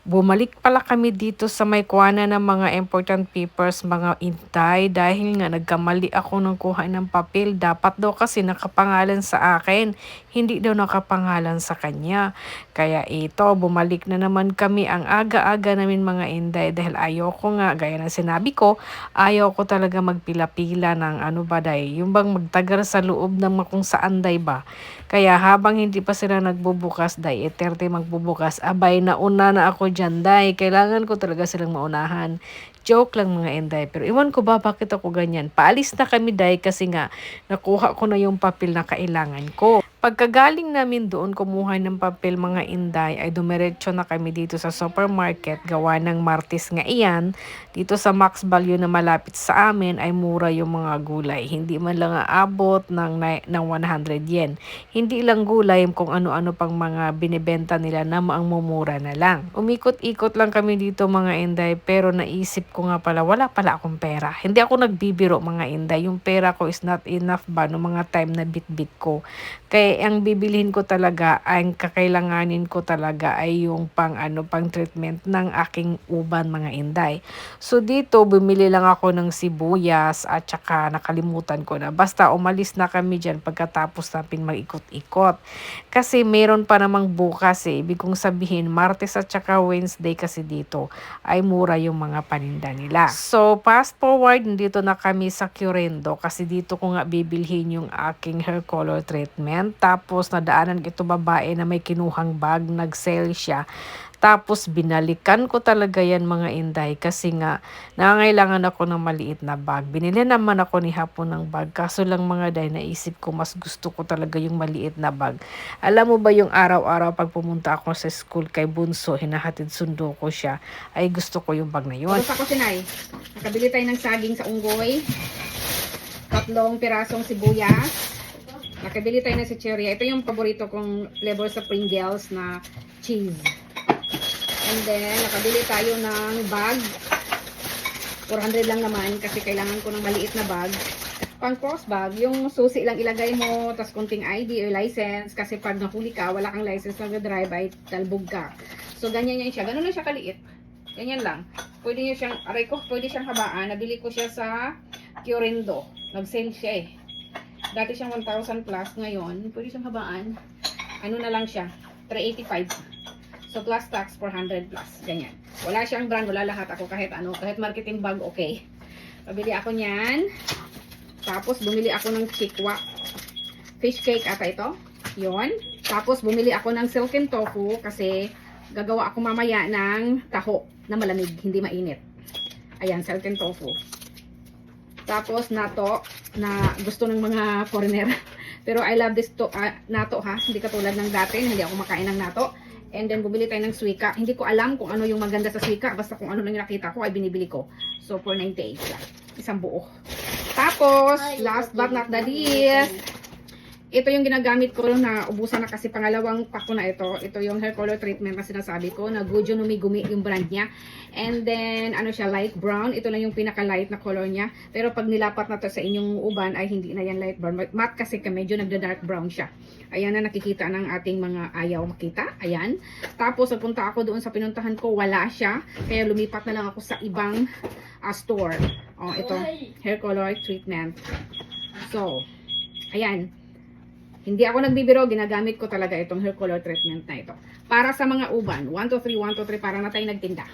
Bumalik pala kami dito sa may kuhanan ng mga important papers, mga intay, dahil nga nagkamali ako ng kuha ng papel. Dapat daw kasi nakapangalan sa akin, hindi daw nakapangalan sa kanya. Kaya ito, bumalik na naman kami ang aga-aga namin mga inday dahil ayoko nga, gaya ng sinabi ko, ayaw ko talaga magpila-pila ng ano ba day, yung bang magtagar sa loob ng kung saan day ba. Kaya habang hindi pa sila nagbubukas day, e 30 magbubukas, abay nauna na ako dyan day. Kailangan ko talaga silang maunahan. Joke lang mga inday. Pero iwan ko ba bakit ako ganyan. Paalis na kami day kasi nga nakuha ko na yung papel na kailangan ko. Pagkagaling namin doon kumuha ng papel mga inday ay dumiretso na kami dito sa supermarket gawa ng Martis nga iyan. Dito sa Max Value na malapit sa amin ay mura yung mga gulay. Hindi man lang aabot ng, ng 100 yen. Hindi lang gulay kung ano-ano pang mga binibenta nila na ang mumura na lang. Umikot-ikot lang kami dito mga inday pero naisip ko nga pala wala pala akong pera. Hindi ako nagbibiro mga inday. Yung pera ko is not enough ba no mga time na bit-bit ko. Kaya ang bibilhin ko talaga, ang kakailanganin ko talaga ay yung pang ano pang treatment ng aking uban mga inday. So dito bumili lang ako ng sibuyas at saka nakalimutan ko na. Basta umalis na kami diyan pagkatapos natin mag-ikot-ikot. Kasi meron pa namang bukas eh. Ibig kong sabihin Martes at saka Wednesday kasi dito ay mura yung mga paninda nila. So fast forward dito na kami sa Curendo kasi dito ko nga bibilhin yung aking hair color treatment. Tapos nadaanan ito babae na may kinuhang bag, nag-sale siya. Tapos binalikan ko talaga yan mga inday kasi nga nangangailangan ako ng maliit na bag. Binili naman ako ni Hapon ng bag kaso lang mga day naisip ko mas gusto ko talaga yung maliit na bag. Alam mo ba yung araw-araw pag pumunta ako sa school kay Bunso, hinahatid sundo ko siya, ay gusto ko yung bag na yun. Tapos ako sinay, nakabili tayo ng saging sa unggoy, tatlong pirasong sibuyas, nakabili tayo ng chicheria. Ito yung paborito kong flavor sa Pringles na cheese. And then, nakabili tayo ng bag. 400 lang naman kasi kailangan ko ng maliit na bag. Pang cross bag, yung susi lang ilagay mo, tas kunting ID or license. Kasi pag nahuli ka, wala kang license na drive ay talbog ka. So, ganyan yan siya. Ganun lang siya kaliit. Ganyan lang. Pwede niyo siyang, aray ko, pwede siyang habaan. Nabili ko siya sa Curendo. Nag-sale siya eh. Dati siyang 1,000 plus. Ngayon, pwede siyang habaan. Ano na lang siya? 385. So, plus tax, 400 plus. Ganyan. Wala siyang brand, wala lahat ako kahit ano, kahit marketing bag, okay. Pabili ako niyan. Tapos, bumili ako ng chikwa. Fish cake ata ito. Yon. Tapos, bumili ako ng silken tofu kasi gagawa ako mamaya ng taho na malamig, hindi mainit. Ayan, silken tofu. Tapos, nato na gusto ng mga foreigner. Pero I love this to, ah, nato ha. Hindi katulad ng dati, hindi ako makain ng nato. And then, bumili tayo ng suika. Hindi ko alam kung ano yung maganda sa suika. Basta kung ano lang yung nakita ko, ay binibili ko. So, 498 lang. Isang buo. Tapos, last but not the least, ito yung ginagamit ko na ubusan na kasi pangalawang pack ko na ito. Ito yung hair color treatment na sinasabi ko na Gojo no Megumi yung brand niya. And then, ano siya, light brown. Ito lang yung pinaka-light na color niya. Pero pag nilapat na to sa inyong uban ay hindi na yan light brown. Matte kasi ka medyo nagda-dark brown siya. Ayan na nakikita ng ating mga ayaw makita. Ayan. Tapos, nagpunta ako doon sa pinuntahan ko. Wala siya. Kaya lumipat na lang ako sa ibang ah, store. Oh, ito. Hair color treatment. So, ayan. Hindi ako nagbibiro, ginagamit ko talaga itong hair color treatment na ito. Para sa mga uban, 1, 2, 3, 1, 2, 3, para na tayo nagtinda.